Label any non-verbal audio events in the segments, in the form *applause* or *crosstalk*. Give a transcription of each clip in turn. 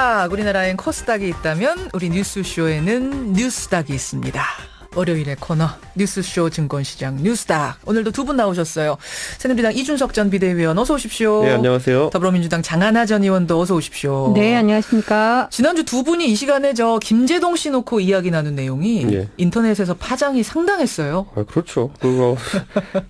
코스닥 우리나라엔 코스닥이 있다면 우리 뉴스쇼에는 뉴스닥이 있습니다. 월요일의 코너 뉴스쇼 증권시장 뉴스닥 오늘도 두 분 나오셨어요. 새누리당 이준석 전 비대위원 어서 오십시오. 네, 안녕하세요. 더불어민주당 장하나 전 의원도 어서 오십시오. 네, 안녕하십니까. 지난주 두 분이 이 시간에 저 김재동 씨 놓고 이야기 나눈 내용이 예. 인터넷에서 파장이 상당했어요. 아, 그렇죠. 그거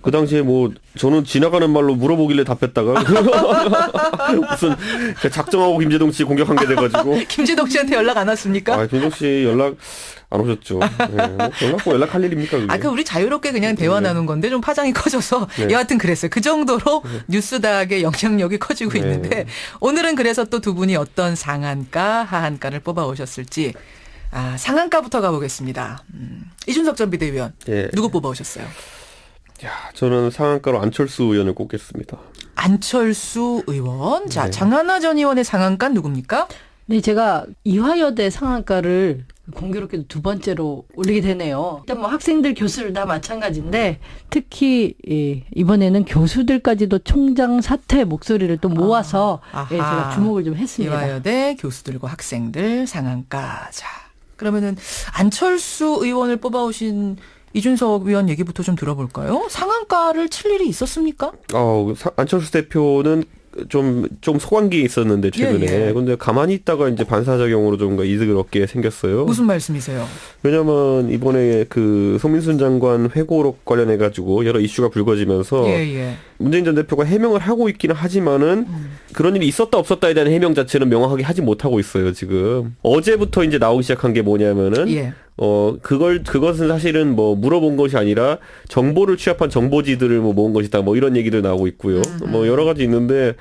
그 당시에 뭐 저는 지나가는 말로 물어보길래 답했다가 *laughs* 무슨 그 작정하고 김재동 씨 공격한 게 돼가지고 *laughs* 김재동 씨한테 연락 안 왔습니까? 아, 김재동 씨 연락 안 오셨죠. 네, 뭐 연락 뭐 연락할 일입니까 그게? 아, 그 우리 자유롭게 그냥 대화 네. 나눈 건데 좀 파장이 커져서 *laughs* 네. 여하튼 그랬어요. 그 정도로 뉴스닥의 영향력이 커지고 네. 있는데 오늘은 그래서 또 두 분이 어떤 상한가, 하한가를 뽑아 오셨을지 아, 상한가부터 가보겠습니다. 음, 이준석 전 비대위원 예. 누구 뽑아 오셨어요? 야, 저는 상한가로 안철수 의원을 꼽겠습니다. 안철수 의원. 자, 네. 장하나 전 의원의 상한가 누굽니까? 네, 제가 이화여대 상한가를 공교롭게도 두 번째로 올리게 되네요. 일단 뭐 학생들, 교수들 다 마찬가지인데 특히 이, 이번에는 교수들까지도 총장 사퇴 목소리를 또 모아서 아, 예. 제가 주목을 좀 했습니다. 이화여대 교수들과 학생들 상한가. 자, 그러면은 안철수 의원을 뽑아오신 이준석 의원 얘기부터 좀 들어볼까요? 상한가를 칠 일이 있었습니까? 어, 사- 안철수 대표는 좀, 좀 소관기에 있었는데, 최근에. 예, 예. 근데 가만히 있다가 이제 반사작용으로 좀 이득을 얻게 생겼어요. 무슨 말씀이세요? 왜냐면 이번에 그 송민순 장관 회고록 관련해가지고 여러 이슈가 불거지면서 예, 예. 문재인 전 대표가 해명을 하고 있기는 하지만은 음. 그런 일이 있었다 없었다에 대한 해명 자체는 명확하게 하지 못하고 있어요, 지금. 어제부터 이제 나오기 시작한 게 뭐냐면은 예. 어, 그걸, 그것은 사실은 뭐 물어본 것이 아니라 정보를 취합한 정보지들을 뭐 모은 것이다. 뭐 이런 얘기도 나오고 있고요. 뭐 여러 가지 있는데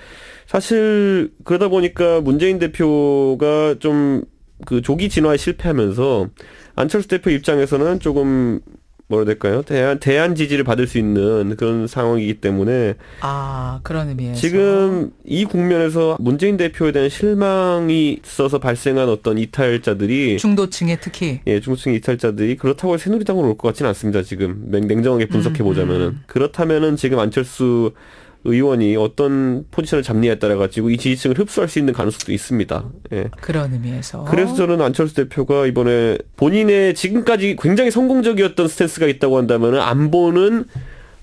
사실 그러다 보니까 문재인 대표가 좀 그 조기 진화에 실패하면서 안철수 대표 입장에서는 조금 뭐라 될까요? 대한, 대안 지지를 받을 수 있는 그런 상황이기 때문에 아, 그런 의미에서. 지금 이 국면에서 문재인 대표에 대한 실망이 있어서 발생한 어떤 이탈자들이 중도층에 특히 예, 중층 이탈자들이 그렇다고 새누리당으로 올 것 같지는 않습니다. 지금 냉, 냉정하게 분석해 보자면은 음. 그렇다면은 지금 안철수 의원이 어떤 포지션을 잡느냐에 따라 가지고 이 지지층을 흡수할 수 있는 가능성도 있습니다. 예. 그런 의미에서. 그래서 저는 안철수 대표가 이번에 본인의 지금까지 굉장히 성공적이었던 스탠스가 있다고 한다면은 안보는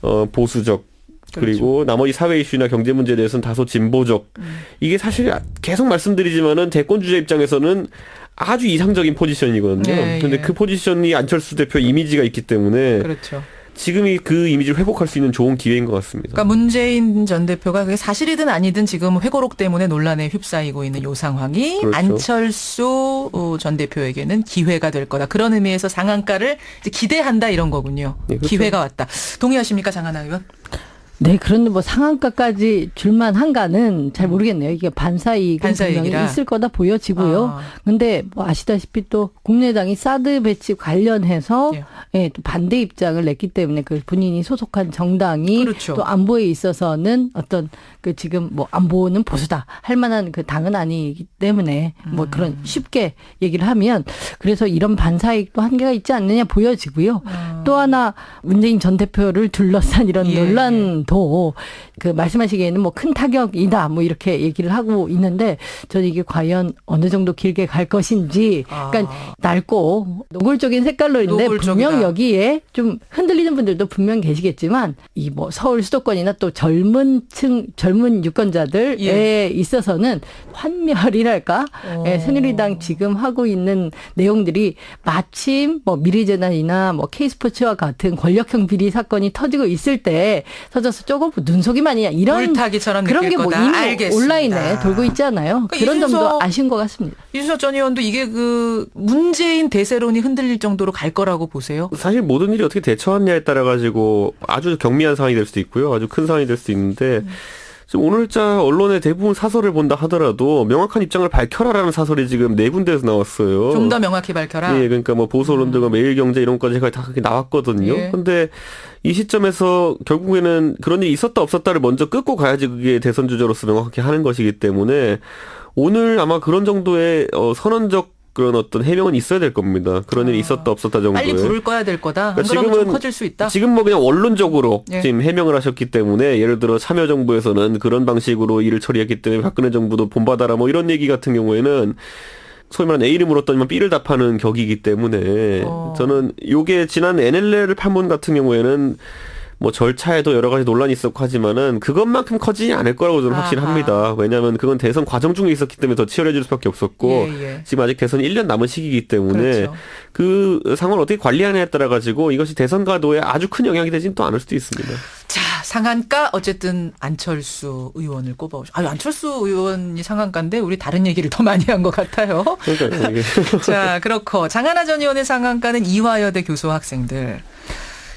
어 보수적 그리고 나머지 사회 이슈나 경제 문제에 대해서는 다소 진보적 음. 이게 사실 계속 말씀드리지만은 대권 주자 입장에서는 아주 이상적인 포지션이거든요. 네, 근데 예. 그 포지션이 안철수 대표 이미지가 있기 때문에 그렇죠. 지금이 그 이미지를 회복할 수 있는 좋은 기회인 것 같습니다. 그러니까 문재인 전 대표가 그게 사실이든 아니든 지금 회고록 때문에 논란에 휩싸이고 있는 요 상황이 그렇죠. 안철수 어, 전 대표에게는 기회가 될 거다. 그런 의미에서 상한가를 기대한다 이런 거군요. 네, 그렇죠. 기회가 왔다. 동의하십니까, 장하나 의원? 네, 그런데 뭐 상한가까지 줄만 한가는 잘 모르겠네요. 이게 반사이익은. 분명히 있을 거다 보여지고요. 아. 근데 뭐 아시다시피 또 국민의당이 사드 배치 관련해서 예. 예, 또 반대 입장을 냈기 때문에 그 본인이 소속한 정당이 그렇죠. 또 안보에 있어서는 어떤 그 지금 뭐 안보는 보수다 할 만한 그 당은 아니기 때문에 뭐 음. 그런 쉽게 얘기를 하면 그래서 이런 반사이익도 한계가 있지 않느냐 보여지고요. 또 하나 문재인 전 대표를 둘러싼 이런 음. 예, 논란 도 그 말씀하시기에는 뭐 큰 타격이다 뭐 이렇게 얘기를 하고 있는데 저는 이게 과연 어느 정도 길게 갈 것인지 그러니까 아. 넓고 노골적인 색깔로 있는데 노골적이다. 분명 여기에 좀 흔들리는 분들도 분명 계시겠지만 이 뭐 서울 수도권이나 또 젊은 층 젊은 유권자들에 예. 있어서는 환멸이랄까 어. 예, 새누리당 지금 하고 있는 내용들이 마침 뭐 미래재단이나 뭐 K스포츠와 같은 권력형 비리 사건이 터지고 있을 때 터져서 조금 눈속임 아니냐 이런 물타기처럼 그런 게 뭐. 이미 알겠습니다. 온라인에 돌고 있잖아요. 그러니까 그런 점도 이준석- 아쉬운 것 같습니다. 이준석 전 의원도 이게 그 문재인 대세론이 흔들릴 정도로 갈 거라고 보세요? 사실 모든 일이 어떻게 대처하느냐에 따라 가지고 아주 경미한 상황이 될 수도 있고요. 아주 큰 상황이 될 수도 있는데 음. 지금 오늘자 언론의 대부분 사설을 본다 하더라도 명확한 입장을 밝혀라라는 사설이 지금 네 군데에서 나왔어요. 좀 더 명확히 밝혀라. 예, 그러니까 뭐 보수 언론들과 매일경제 이런 것까지 다 그렇게 나왔거든요. 예. 근데 이 시점에서 결국에는 그런 일이 있었다 없었다를 먼저 끊고 가야지 그게 대선 주자로서 명확하게 하는 것이기 때문에 오늘 아마 그런 정도의 어, 선언적 그런 어떤 해명은 있어야 될 겁니다. 그런 일이 있었다 없었다 정도에. 빨리 불을 꺼야 될 거다. 안 그러니까 그러면 좀 지금은- 커질 수 있다. 지금 뭐 그냥 원론적으로 예. 지금 해명을 하셨기 때문에 예를 들어 참여정부에서는 그런 방식으로 일을 처리했기 때문에 박근혜 정부도 본받아라 뭐 이런 얘기 같은 경우에는 소위 말하는 A를 물었더니만 B를 답하는 격이기 때문에 어. 저는 요게 지난 NLL 판문 같은 경우에는 뭐 절차에도 여러 가지 논란이 있었고 하지만은 그것만큼 커지지 않을 거라고 저는 아하. 확실합니다. 왜냐하면 그건 대선 과정 중에 있었기 때문에 더 치열해질 수밖에 없었고 예, 예. 지금 아직 대선 1년 남은 시기이기 때문에 그렇죠. 그 상황을 어떻게 관리하느냐에 따라 가지고 이것이 대선 가도에 아주 큰 영향이 되지는 또 않을 수도 있습니다. 자, 상한가 어쨌든 안철수 의원을 꼽아오죠. 아, 안철수 의원이 상한가인데 우리 다른 얘기를 더 많이 한 것 같아요. 그러니까 *laughs* 자, 그렇고 장하나 전 의원의 상한가는 이화여대 교수 학생들.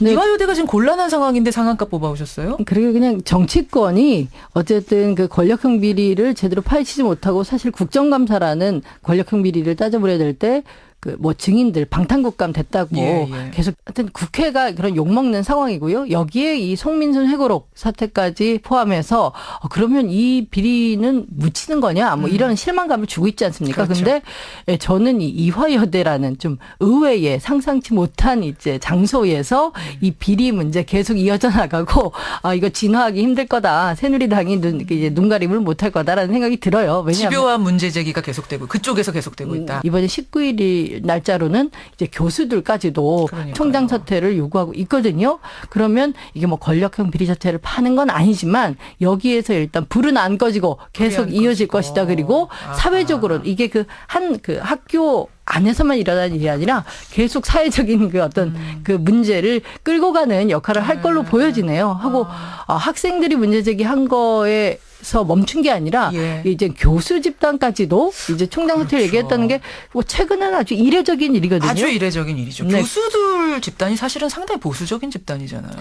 네. 이화여대가 지금 곤란한 상황인데 상한가 뽑아오셨어요? 그리고 그냥 정치권이 어쨌든 그 권력형 비리를 제대로 파헤치지 못하고 사실 국정감사라는 권력형 비리를 따져보려야 될때 그 뭐 증인들 방탄국감 됐다고 예, 예. 계속 하여튼 국회가 그런 욕먹는 상황이고요. 여기에 이 송민순 회고록 사태까지 포함해서 어, 그러면 이 비리는 묻히는 거냐 뭐 이런 실망감을 주고 있지 않습니까? 음. 그렇죠. 근데 예, 저는 이 이화여대라는 좀 의외의 상상치 못한 이제 장소에서 음. 이 비리 문제 계속 이어져 나가고 아 이거 진화하기 힘들 거다. 새누리당이 눈 이제 눈가림을 못할 거다라는 생각이 들어요. 왜냐하면 집요한 문제 제기가 계속되고 그쪽에서 계속되고 있다. 음, 이번에 19일이 날짜로는 이제 교수들까지도 그러니까요. 총장 사퇴를 요구하고 있거든요. 그러면 이게 뭐 권력형 비리 자체를 파는 건 아니지만 여기에서 일단 불은 안 꺼지고 계속 안 이어질 꺼지고. 것이다. 그리고. 사회적으로 이게 그한그 학교 안에서만 일어나는 일이 아니라 계속 사회적인 그 어떤 음. 그 문제를 끌고 가는 역할을 할 걸로 보여지네요. 하고 아, 학생들이 문제 제기한 거에 서 멈춘 게 아니라 예. 이제 교수 집단까지도 이제 총장 그렇죠. 얘기했다는 게 뭐 최근에는 아주 이례적인 일이거든요. 아주 이례적인 일이죠. 네. 교수들 집단이 사실은 상당히 보수적인 집단이잖아요.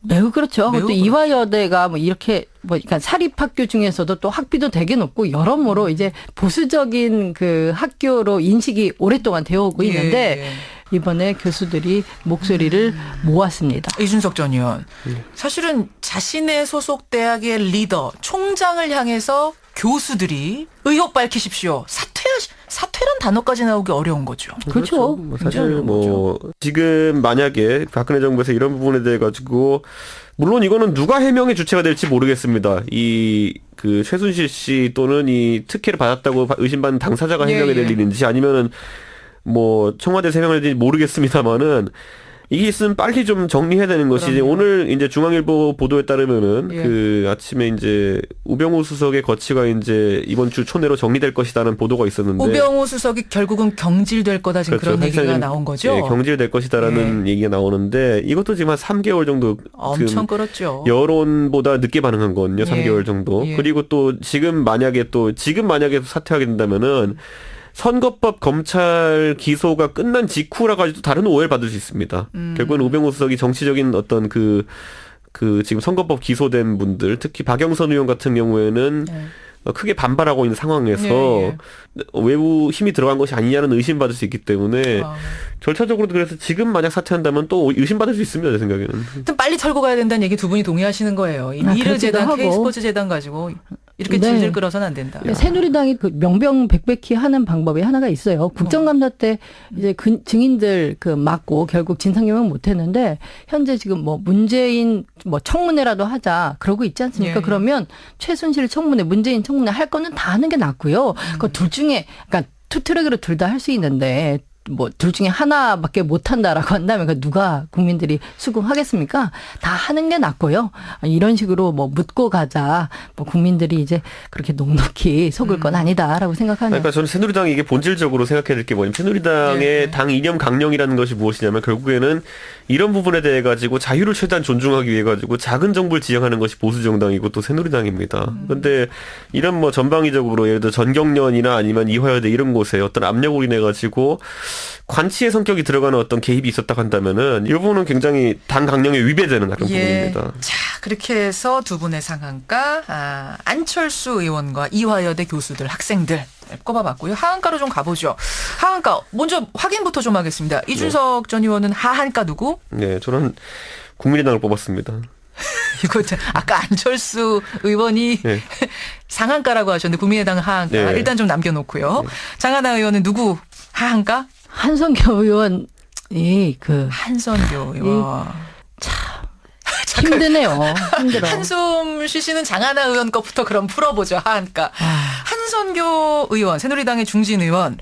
매우 그렇죠. 매우 또 그렇죠. 이화여대가 뭐 이렇게 뭐 그러니까 사립학교 중에서도 또 학비도 되게 높고 여러모로 이제 보수적인 그 학교로 인식이 오랫동안 되어 오고 예, 있는데 예. 이번에 교수들이 목소리를 모았습니다. 이준석 전 의원. 예. 사실은 자신의 소속 대학의 리더, 총장을 향해서 교수들이 의혹 밝히십시오. 사퇴, 사퇴란 단어까지 나오기 어려운 거죠. 그렇죠. 뭐 굉장히 사실 뭐 지금 만약에 박근혜 정부에서 이런 부분에 대해 가지고 물론 이거는 누가 해명의 주체가 될지 모르겠습니다. 이 그 최순실 씨 또는 이 특혜를 받았다고 의심받는 당사자가 예, 해명이 될 예. 일인지 아니면은 뭐 청와대에서 해명을 될지 모르겠습니다만은 이게 있으면 빨리 좀 정리해야 되는 것이 그럼요. 오늘 이제 중앙일보 보도에 따르면은 예. 그 아침에 이제 우병우 수석의 거치가 이제 이번 주 초내로 정리될 것이다는 보도가 있었는데 우병우 수석이 결국은 경질될 거다 지금 그런 그렇죠. 얘기가 사실은, 나온 거죠. 예, 경질될 것이다라는 얘기가 나오는데 이것도 지금 한 3개월 정도 엄청 끌었죠. 여론보다 늦게 반응한 거거든요. 예. 3개월 정도. 예. 그리고 또 지금 만약에 또 지금 만약에 사퇴하게 된다면은 선거법 검찰 기소가 끝난 직후라 가지고 다른 오해를 받을 수 있습니다. 음. 결국은 우병우 수석이 정치적인 어떤 그그 지금 선거법 기소된 분들 특히 박영선 의원 같은 경우에는 예. 어, 크게 반발하고 있는 상황에서 예, 외부 힘이 들어간 것이 아니냐는 의심받을 수 있기 때문에 아. 절차적으로도 그래서 지금 만약 사퇴한다면 또 의심받을 수 있습니다 제 생각에는. 하여튼 빨리 털고 가야 된다는 얘기 두 분이 동의하시는 거예요. 이 아, 미르 재단, 하고. K스포츠 재단 가지고 이렇게 네. 질질 끌어서는 안 된다. 새누리당이 그 명명백백히 하는 방법이 하나가 있어요. 국정감사 때 이제 근- 증인들 그 막고 결국 진상규명 못했는데 현재 지금 뭐 문재인 뭐 청문회라도 하자 그러고 있지 않습니까? 예, 예. 그러면 최순실 청문회, 문재인 청문회 할 거는 다 하는 게 낫고요. 그둘 중에 그러니까 투 트랙으로 둘 다 할 수 있는데. 뭐 둘 중에 하나밖에 못 한다라고 한다면 그 누가 국민들이 수긍하겠습니까? 다 하는 게 낫고요. 이런 식으로 뭐 묻고 가자. 뭐 국민들이 이제 그렇게 녹록히 속을 음. 건 아니다라고 생각하네요. 그러니까 저는 새누리당이 이게 본질적으로 생각해야 될 게 뭐냐면 새누리당의 네, 네. 당 이념 강령이라는 것이 무엇이냐면 결국에는 이런 부분에 대해 가지고 자유를 최대한 존중하기 위해 가지고 작은 정부를 지향하는 것이 보수 정당이고 또 새누리당입니다. 음. 근데 이런 뭐 전방위적으로 예를 들어 전경련이나 아니면 이화여대 이런 곳에 어떤 압력으로 인해 가지고 관치의 성격이 들어가는 어떤 개입이 있었다 한다면은 이 부분은 굉장히 당 강령에 위배되는 그런 예. 부분입니다. 자, 그렇게 해서 두 분의 상한가, 아, 안철수 의원과 이화여대 교수들, 학생들 꼽아봤고요. 하한가로 좀 가보죠. 하한가, 먼저 확인부터 좀 하겠습니다. 이준석 전 의원은 하한가 누구? 네, 저는 국민의당을 뽑았습니다. *laughs* 이거 참- 아까 안철수 의원이 네. *laughs* 상한가라고 하셨는데 국민의당 하한가 네. 일단 좀 남겨놓고요. 장하나 의원은 누구 하한가? 한성교 의원 이 그 한선교 의원. *laughs* 힘드네요. 힘들어. 한숨 쉬시는 장하나 의원 것부터 그럼 풀어보죠. 하한가. 아, 한선교 의원, 새누리당의 중진 의원.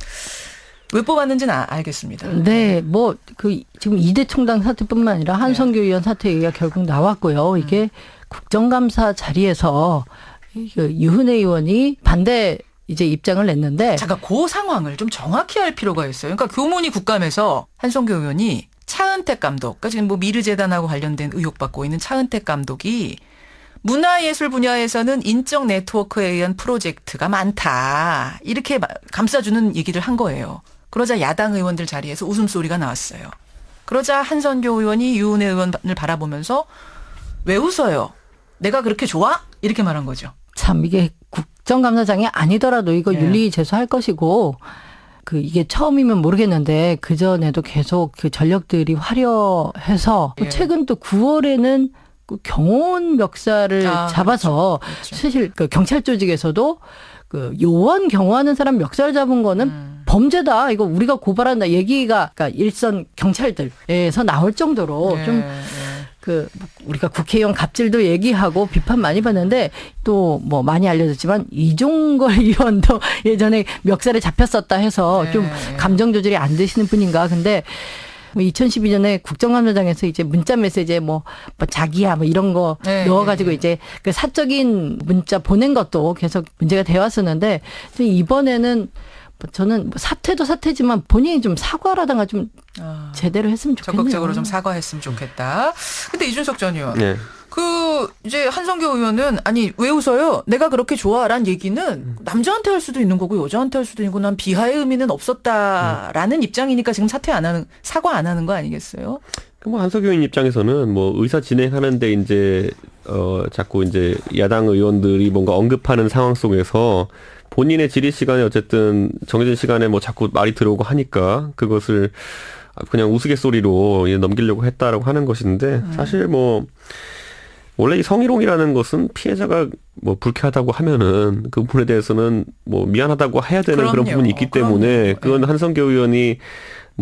왜 뽑았는지는 아- 알겠습니다. 네, 뭐 그 지금 이대 총장 사태뿐만 아니라 한성교 네. 의원 사태 얘기가 결국 나왔고요. 이게 국정감사 자리에서 그 유은혜 의원이 반대 이제 입장을 냈는데 잠깐 그 상황을 좀 정확히 할 필요가 있어요. 그러니까 교문이 국감에서 한성교 의원이 차은택 감독, 그러니까 지금 뭐 미르재단하고 관련된 의혹 받고 있는 차은택 감독이 문화예술 분야에서는 인적 네트워크에 의한 프로젝트가 많다. 이렇게 마- 감싸주는 얘기를 한 거예요. 그러자 야당 의원들 자리에서 웃음소리가 나왔어요. 그러자 한선교 의원이 유은혜 의원을 바라보면서 왜 웃어요? 내가 그렇게 좋아? 이렇게 말한 거죠. 참 이게 국 정감사장이 아니더라도 이거 예. 윤리 제소할 것이고 그 이게 처음이면 모르겠는데 그 전에도 계속 그 전력들이 화려해서 예. 최근 또 9월에는 그 경호원 멱살을 아, 잡아서 그렇죠. 사실 그 경찰 조직에서도 그 요원 경호하는 사람 멱살 잡은 거는 음. 범죄다. 이거 우리가 고발한다. 얘기가 그러니까 일선 경찰들에서 나올 정도로 예, 좀 예. 그 우리가 국회의원 갑질도 얘기하고 비판 많이 받는데 또 뭐 많이 알려졌지만 이종걸 *laughs* 의원도 예전에 멱살에 잡혔었다 해서 네. 좀 감정 조절이 안 되시는 분인가 근데 뭐 2012년에 국정감사장에서 이제 문자 메시지에 뭐, 뭐 자기야 뭐 이런 거 네, 넣어가지고 네, 네. 이제 그 사적인 문자 보낸 것도 계속 문제가 되어 왔었는데 이번에는 뭐 저는 뭐 사퇴도 사퇴지만 본인이 좀 사과라든가 좀 아. 제대로 했으면 좋겠네요. 적극적으로 좀 사과했으면 좋겠다. 근데 이준석 전 의원, 네. 그 이제 한성교 의원은 아니 왜 웃어요? 내가 그렇게 좋아란 얘기는 남자한테 할 수도 있는 거고 여자한테 할 수도 있고 난 비하의 의미는 없었다라는 입장이니까 지금 사퇴 안 하는 사과 안 하는 거 아니겠어요? 뭐 한석규인 입장에서는 뭐 의사 진행하는데 이제 어 자꾸 이제 야당 의원들이 뭔가 언급하는 상황 속에서 본인의 질의 시간에 어쨌든 정해진 시간에 뭐 자꾸 말이 들어오고 하니까 그것을 그냥 우스갯소리로 넘기려고 했다라고 하는 것인데 사실 뭐 원래 이 성희롱이라는 것은 피해자가 뭐 불쾌하다고 하면은 그 부분에 대해서는 뭐 미안하다고 해야 되는 그런 그럼요. 부분이 있기 그럼요. 때문에 그건 예. 한성교 의원이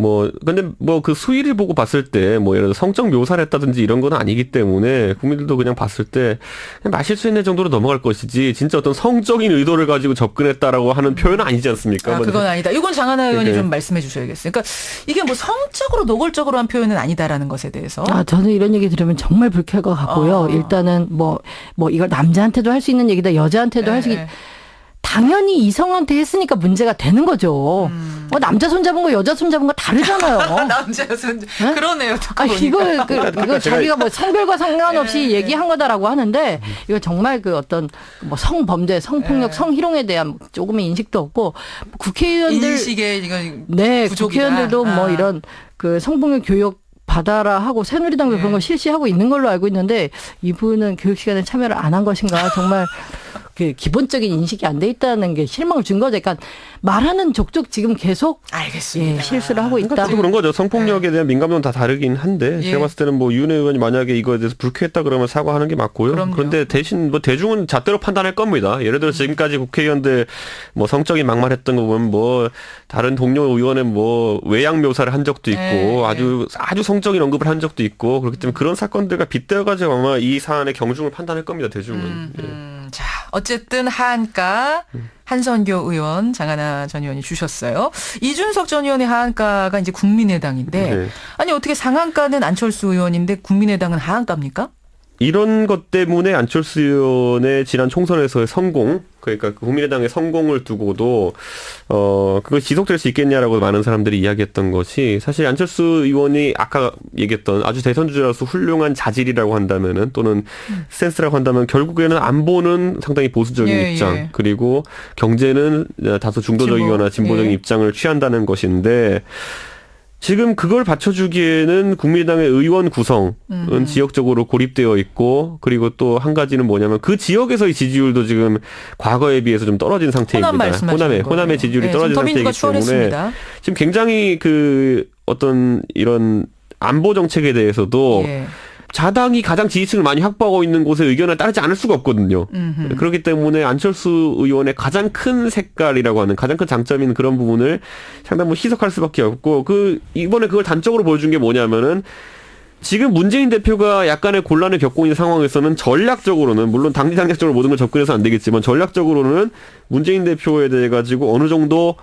뭐 근데 뭐 그 수위를 보고 봤을 때 뭐 예를 들어 성적 묘사를 했다든지 이런 건 아니기 때문에 국민들도 그냥 봤을 때 그냥 마실 수 있는 정도로 넘어갈 것이지 진짜 어떤 성적인 의도를 가지고 접근했다라고 하는 표현은 아니지 않습니까? 아, 뭐 그건 아니다. 이건 장하나 의원이 그러니까. 좀 말씀해 주셔야겠어요. 그러니까 이게 뭐 성적으로 노골적으로 한 표현은 아니다라는 것에 대해서. 아, 저는 이런 얘기 들으면 정말 불쾌할 것 같고요. 어. 일단은 뭐, 뭐 이걸 남자한테도 할 수 있는 얘기다, 여자한테도 할 수, 있... 당연히 이성한테 했으니까 문제가 되는 거죠. 음. 어, 남자 손 잡은 거, 여자 손 잡은 거 다르잖아요. *laughs* 남자였으면 네? 그러네요. 아. 이거, 그, 이거 자기가 뭐 성별과 상관없이 예, 얘기한 거다라고 하는데, 이거 정말 그 어떤 뭐 성범죄, 성폭력, 예. 성희롱에 대한 조금의 인식도 없고, 국회의원들. 인식에 이건 네, 부족이다. 국회의원들도 뭐 아. 이런 그 성폭력 교육 받아라 하고 새누리당도 네. 그런 거 실시하고 있는 걸로 알고 있는데 이분은 교육 시간에 참여를 안 한 것인가 정말 *laughs* 그 기본적인 인식이 안 돼 있다는 게 실망을 준 거죠. 그러니까 말하는 족족 지금 계속 알겠습니다. 예, 실수를 하고 있다. 그러니까 또 그런 거죠. 성폭력에 대한 민감도는 다 다르긴 한데 예. 제가 봤을 때는 뭐윤 의원이 만약에 이거에 대해서 불쾌했다 그러면 사과하는 게 맞고요. 그럼요. 그런데 대신 뭐 대중은 잣대로 판단할 겁니다. 예를 들어 지금까지 국회의원들 뭐 성적인 막말했던 거 보면 뭐 다른 동료 의원은 뭐 외양 묘사를 한 적도 있고 예, 아주 아주 성적인 언급을 한 적도 있고 그렇기 때문에 그런 사건들과 빗대어 가지고 아마 이 사안의 경중을 판단할 겁니다. 대중은. 음, 예. 음. 자, 어쨌든 하한가 한선교 의원 장하나 전 의원이 주셨어요. 이준석 전 의원의 하한가가 이제 국민의당인데 네. 아니 어떻게 상한가는 안철수 의원인데 국민의당은 하한가입니까? 이런 것 때문에 안철수 의원의 지난 총선에서의 성공, 그러니까 그 국민의당의 성공을 두고도 어 그거 지속될 수 있겠냐라고 많은 사람들이 이야기했던 것이 사실 안철수 의원이 아까 얘기했던 아주 대선 주자로서 훌륭한 자질이라고 한다면은 또는 센스라고 한다면 결국에는 안보는 상당히 보수적인 예, 입장 예. 그리고 경제는 다소 중도적이거나 진보, 진보적인 예. 입장을 취한다는 것인데 지금 그걸 받쳐주기에는 국민의당의 의원 구성은 음. 지역적으로 고립되어 있고 그리고 또 한 가지는 뭐냐면 그 지역에서의 지지율도 지금 과거에 비해서 좀 떨어진 상태입니다. 호남 말씀하시는 호남의. 호남의 지지율이 네, 떨어진 상태이기 때문에 추월했습니다. 지금 굉장히 그 어떤 이런 안보 정책에 대해서도 예. 자당이 가장 지지층을 많이 확보하고 있는 곳의 의견을 따르지 않을 수가 없거든요. 음흠. 그렇기 때문에 안철수 의원의 가장 큰 색깔이라고 하는 가장 큰 장점인 그런 부분을 상당히 뭐 희석할 수밖에 없고 그 이번에 그걸 단적으로 보여준 게 뭐냐면은 지금 문재인 대표가 약간의 곤란을 겪고 있는 상황에서는 전략적으로는 물론 당리 당략적으로 모든 걸 접근해서 안 되겠지만 전략적으로는 문재인 대표에 대해 가지고 어느 정도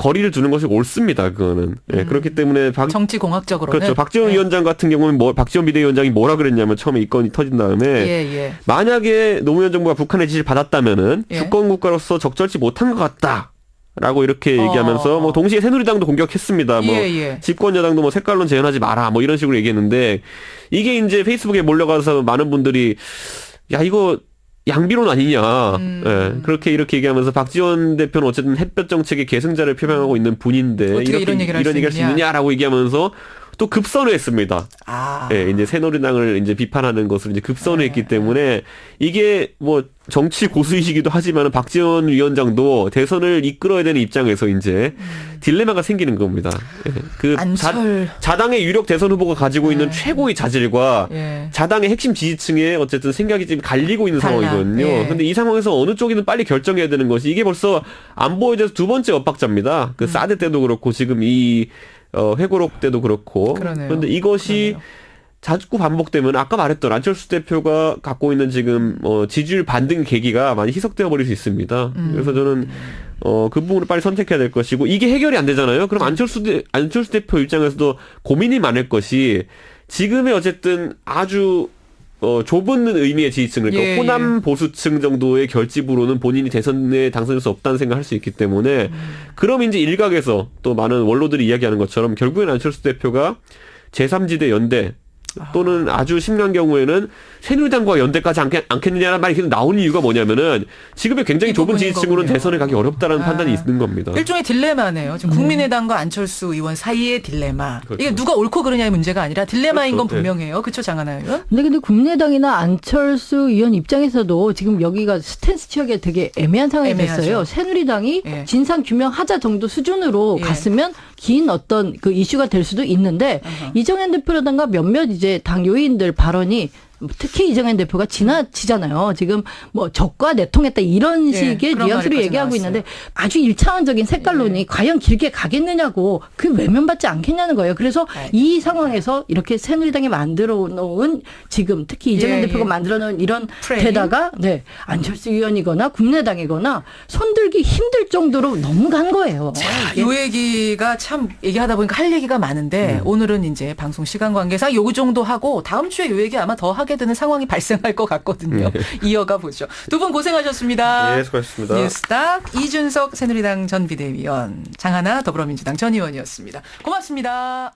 거리를 두는 것이 옳습니다. 그거는 예, 그렇기 때문에 박, 정치 공학적으로는 그렇죠. 박지원 네. 위원장 같은 경우는 뭐 박지원 비대위원장이 뭐라 그랬냐면 처음에 이 건이 터진 다음에 예, 예. 만약에 노무현 정부가 북한의 지지를 받았다면은 예. 주권 국가로서 적절치 못한 것 같다. 라고 이렇게 어. 얘기하면서 뭐 동시에 새누리당도 공격했습니다. 뭐 예, 예. 집권 여당도 뭐 색깔론 재현하지 마라. 뭐 이런 식으로 얘기했는데 이게 이제 페이스북에 몰려가서 많은 분들이 야 이거 양비론 아니냐. 음. 예, 그렇게 이렇게 얘기하면서 박지원 대표는 어쨌든 햇볕 정책의 계승자를 표명하고 있는 분인데 이렇게 이런 얘기를 할수 얘기할 수 있느냐. 있느냐라고 얘기하면서 또 급선을 했습니다. 아. 예, 이제 새누리당을 이제 비판하는 것을 이제 급선했기 네. 때문에 이게 뭐 정치 고수이시기도 하지만 박지원 위원장도 대선을 이끌어야 되는 입장에서 이제 딜레마가 생기는 겁니다. 예, 그 자, 음. 안철. 자 당의 유력 대선 후보가 가지고 있는 네. 최고의 자질과 예. 자당의 핵심 지지층의 어쨌든 생각이 지금 갈리고 있는 달라. 상황이거든요. 예. 근데 이 상황에서 어느 쪽이든 빨리 결정해야 되는 것이 이게 벌써 안보에 대해서 두 번째 엇박자입니다. 음. 그 사드 때도 그렇고 지금 이 어, 회고록 때도 그렇고. 그러네요. 그런데 이것이 그러네요. 자꾸 반복되면 아까 말했던 안철수 대표가 갖고 있는 지금 어, 지지율 반등 계기가 많이 희석되어 버릴 수 있습니다. 음. 그래서 저는 어, 그 부분을 빨리 선택해야 될 것이고 이게 해결이 안 되잖아요. 그럼 안철수 대, 안철수 대표 입장에서도 고민이 많을 것이 지금의 어쨌든 아주 어, 좁은 의미의 지지층, 그러니까 예, 호남 보수층 정도의 결집으로는 본인이 대선에 당선될 수 없다는 생각을 할 수 있기 때문에 음. 그럼 이제 일각에서 또 많은 원로들이 이야기하는 것처럼 결국엔 안철수 대표가 제3지대 연대 또는 아주 심한 경우에는 새누리당과 연대까지 않겠, 않겠느냐는 말이 계속 나오는 이유가 뭐냐면은 지금의 굉장히 이 좁은 지지층으로는. 대선에 가기 어렵다는 아. 판단이 있는 겁니다. 일종의 딜레마네요. 지금 국민의당과 안철수 의원 사이의 딜레마. 그렇죠. 이게 누가 옳고 그르냐의 문제가 아니라 딜레마인 그렇죠. 건 분명해요. 그렇죠, 장하나 의원? 근데 근데 국민의당이나 안철수 의원 입장에서도 지금 여기가 스탠스 취하기가 되게 애매한 상황이 애매하죠. 됐어요. 새누리당이 예. 진상 규명하자 정도 수준으로 예. 갔으면 긴 어떤 그 이슈가 될 수도 있는데 어허. 이정현 대표라든가 몇몇 이제 당 요인들 발언이 특히 이정현 대표가 지나치잖아요. 지금 뭐 적과 내통했다 이런 예, 식의 그런 뉘앙스로 얘기하고 나왔어요. 있는데 아주 일차원적인 색깔론이 과연 길게 가겠느냐고 그 외면받지 않겠냐는 거예요. 그래서 네. 이 상황에서 이렇게 새누리당이 만들어 놓은 지금 특히 이정현 예, 대표가 예. 만들어 놓은 이런 프레임? 데다가 네 안철수 의원이거나 국민의당이거나 손들기 힘들 정도로 너무 간 거예요. 이게. 요 얘기가 참 얘기하다 보니까 할 얘기가 많은데 음. 오늘은 이제 방송 시간 관계상 요 정도 하고 다음 주에 요 얘기 아마 더 하게 되는 상황이 발생할 것 같거든요. 이어가 보죠. 두 분 고생하셨습니다. 예, 수고하셨습니다. 뉴스닥 이준석 새누리당 전 비대위원 장하나 더불어민주당 전 의원이었습니다. 고맙습니다.